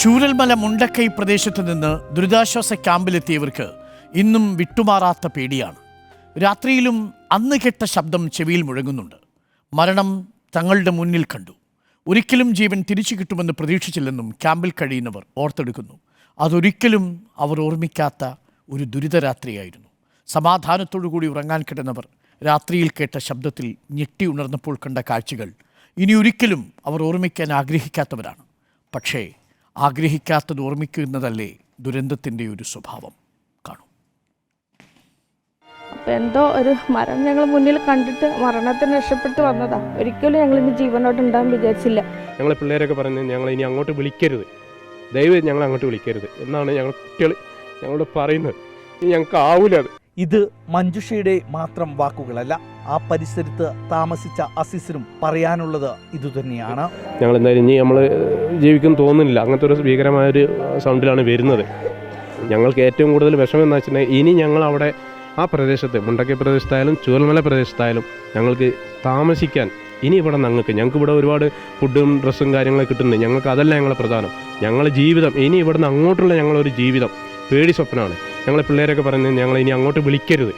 ചൂരൽമല മുണ്ടക്കൈ പ്രദേശത്ത് നിന്ന് ദുരിതാശ്വാസ ക്യാമ്പിലെത്തിയവർക്ക് ഇന്നും വിട്ടുമാറാത്ത പേടിയാണ്. രാത്രിയിലും അന്ന് കെട്ട ശബ്ദം ചെവിയിൽ മുഴങ്ങുന്നുണ്ട്. മരണം തങ്ങളുടെ മുന്നിൽ കണ്ടു. ഒരിക്കലും ജീവൻ തിരിച്ചു കിട്ടുമെന്ന് പ്രതീക്ഷിച്ചില്ലെന്നും ക്യാമ്പിൽ കഴിയുന്നവർ ഓർത്തെടുക്കുന്നു. അതൊരിക്കലും അവർ ഓർമ്മിക്കാത്ത ഒരു ദുരിതരാത്രിയായിരുന്നു സമാധാനത്തോടുകൂടി ഉറങ്ങാൻ കിടന്നവർ രാത്രിയിൽ കേട്ട ശബ്ദത്തിൽ ഞെട്ടി ഉണർന്നപ്പോൾ കണ്ട കാഴ്ചകൾ ഇനി ഒരിക്കലും അവർ ഓർമ്മിക്കാൻ ആഗ്രഹിക്കാത്തവരാണ്. പക്ഷേ ആഗ്രഹിക്കാത്തത് ഓർമ്മിക്കുന്നതല്ലേ ദുരന്തത്തിന്റെ ഒരു സ്വഭാവം? കാണും. അപ്പം എന്തോ ഒരു മരണം ഞങ്ങൾ മുന്നിൽ കണ്ടിട്ട് മരണത്തിന് രക്ഷപ്പെട്ട് വന്നതാ. ഒരിക്കലും ഞങ്ങൾ ഇനി ജീവനോട്ട് ഉണ്ടാകാൻ വിചാരിച്ചില്ല. ഞങ്ങളെ പിള്ളേരൊക്കെ പറഞ്ഞു ഞങ്ങൾ ഇനി അങ്ങോട്ട് വിളിക്കരുത്. ദയവ് ഞങ്ങൾ അങ്ങോട്ട് വിളിക്കരുത് എന്നാണ് ഞങ്ങൾ കുട്ടികൾ ഞങ്ങളോട് പറയുന്നത്. ഇനി ഞങ്ങൾക്ക് ആവൂല അത്. ഇത് മഞ്ജുഷയുടെ മാത്രം വാക്കുകളല്ല. ആ പരിസരത്ത് താമസിച്ച അസിസിനും പറയാനുള്ളത് ഇതുതന്നെയാണ്. ഞങ്ങൾ എന്തായാലും ഇനി നമ്മൾ ജീവിക്കും തോന്നുന്നില്ല. അങ്ങനത്തെ ഒരു ഭീകരമായൊരു സൗണ്ടിലാണ് വരുന്നത്. ഞങ്ങൾക്ക് ഏറ്റവും കൂടുതൽ വിഷമം എന്ന് വെച്ചിട്ടുണ്ടെങ്കിൽ ഇനി ഞങ്ങൾ അവിടെ ആ പ്രദേശത്ത് മുണ്ടക്കൈ പ്രദേശത്തായാലും ചൂരൽമല പ്രദേശത്തായാലും ഞങ്ങൾക്ക് താമസിക്കാൻ ഇനി ഇവിടെ ഞങ്ങൾക്ക് ഞങ്ങൾക്ക് ഇവിടെ ഒരുപാട് ഫുഡും ഡ്രസ്സും കാര്യങ്ങളൊക്കെ കിട്ടുന്നുണ്ട്. ഞങ്ങൾക്ക് അതല്ല ഞങ്ങളെ പ്രധാനം. ഞങ്ങളെ ജീവിതം ഇനി ഇവിടുന്ന് അങ്ങോട്ടുള്ള ഞങ്ങളൊരു ജീവിതം പേടി സ്വപ്നമാണ്. ഞങ്ങളെ പിള്ളേരൊക്കെ പറഞ്ഞ് ഞങ്ങൾ ഇനി അങ്ങോട്ട് വിളിക്കരുത്.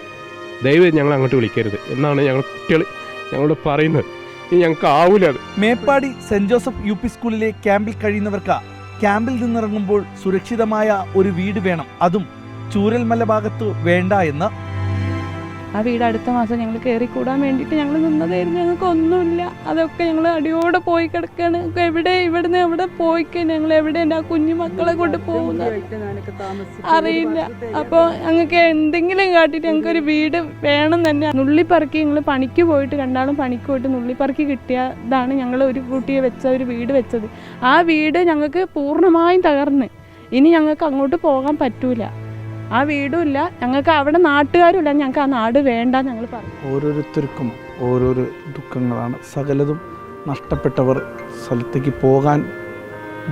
ദയവ് ഞങ്ങൾ അങ്ങോട്ട് വിളിക്കരുത് എന്നാണ് ഞങ്ങൾ കുട്ടികൾ ഞങ്ങളോട് പറയുന്നത്. ഇനി ഞങ്ങൾക്ക് ആവൂല അത്. Meppadi saint Joseph U P സ്കൂളിലെ ക്യാമ്പിൽ കഴിയുന്നവർക്ക് ക്യാമ്പിൽ നിന്നിറങ്ങുമ്പോൾ സുരക്ഷിതമായ ഒരു വീട് വേണം. അതും ചൂരൽമല ഭാഗത്ത് വേണ്ട എന്ന് ആ വീട് അടുത്ത മാസം ഞങ്ങൾ കയറിക്കൂടാൻ വേണ്ടിയിട്ട് ഞങ്ങൾ നിന്നതായിരുന്നു. ഞങ്ങൾക്ക് ഒന്നുമില്ല. അതൊക്കെ ഞങ്ങൾ അടിയോടെ പോയി കിടക്കാണ്. എവിടെ ഇവിടുന്ന് എവിടെ പോയിക്കാൻ ഞങ്ങൾ എവിടെ എന്റെ ആ കുഞ്ഞു മക്കളെ കൊണ്ട് പോകുന്നത്? അറിയില്ല. അപ്പോൾ ഞങ്ങൾക്ക് എന്തെങ്കിലും കാട്ടിയിട്ട് ഞങ്ങൾക്ക് ഒരു വീട് വേണം തന്നെ. നുള്ളിപ്പറക്കി ഞങ്ങൾ പണിക്ക് പോയിട്ട് രണ്ടാളും പണിക്ക് പോയിട്ട് നുള്ളിപ്പറക്കി കിട്ടിയതാണ് ഞങ്ങൾ ഒരു കുട്ടിയെ വെച്ച ഒരു വീട് വെച്ചത്. ആ വീട് ഞങ്ങൾക്ക് പൂർണമായും തകർന്ന്. ഇനി ഞങ്ങൾക്ക് അങ്ങോട്ട് പോകാൻ പറ്റൂല. ആ വീടും ഇല്ല. ഞങ്ങൾക്ക് അവിടെ നാട്ടുകാരുമില്ല ഞങ്ങൾക്ക് ആ നാട് വേണ്ട ഞങ്ങൾ പറഞ്ഞു. ഓരോരുത്തർക്കും ഓരോരോ ദുഃഖങ്ങളാണ്. സകലതും നഷ്ടപ്പെട്ടവർ സ്ഥലത്തേക്ക് പോകാൻ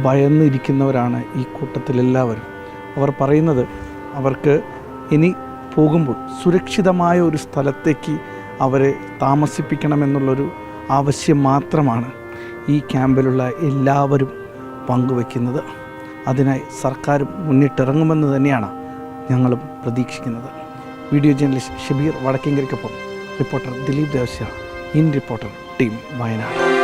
ഭയന്നിരിക്കുന്നവരാണ് ഈ കൂട്ടത്തിലെല്ലാവരും അവർ പറയുന്നത് അവർക്ക് ഇനി പോകുമ്പോൾ സുരക്ഷിതമായ ഒരു സ്ഥലത്തേക്ക് അവരെ താമസിപ്പിക്കണമെന്നുള്ളൊരു ആവശ്യം മാത്രമാണ് ഈ ക്യാമ്പിലുള്ള എല്ലാവരും പങ്കുവയ്ക്കുന്നത്. അതിനായി സർക്കാർ മുന്നിട്ടിറങ്ങുമെന്ന് തന്നെയാണ് ഞങ്ങളും പ്രതീക്ഷിക്കുന്നത്. Video journalist Shabeer വടക്കേങ്കരിക്കൊപ്പം reporter Dileep Devasya in reporter team Wayanad.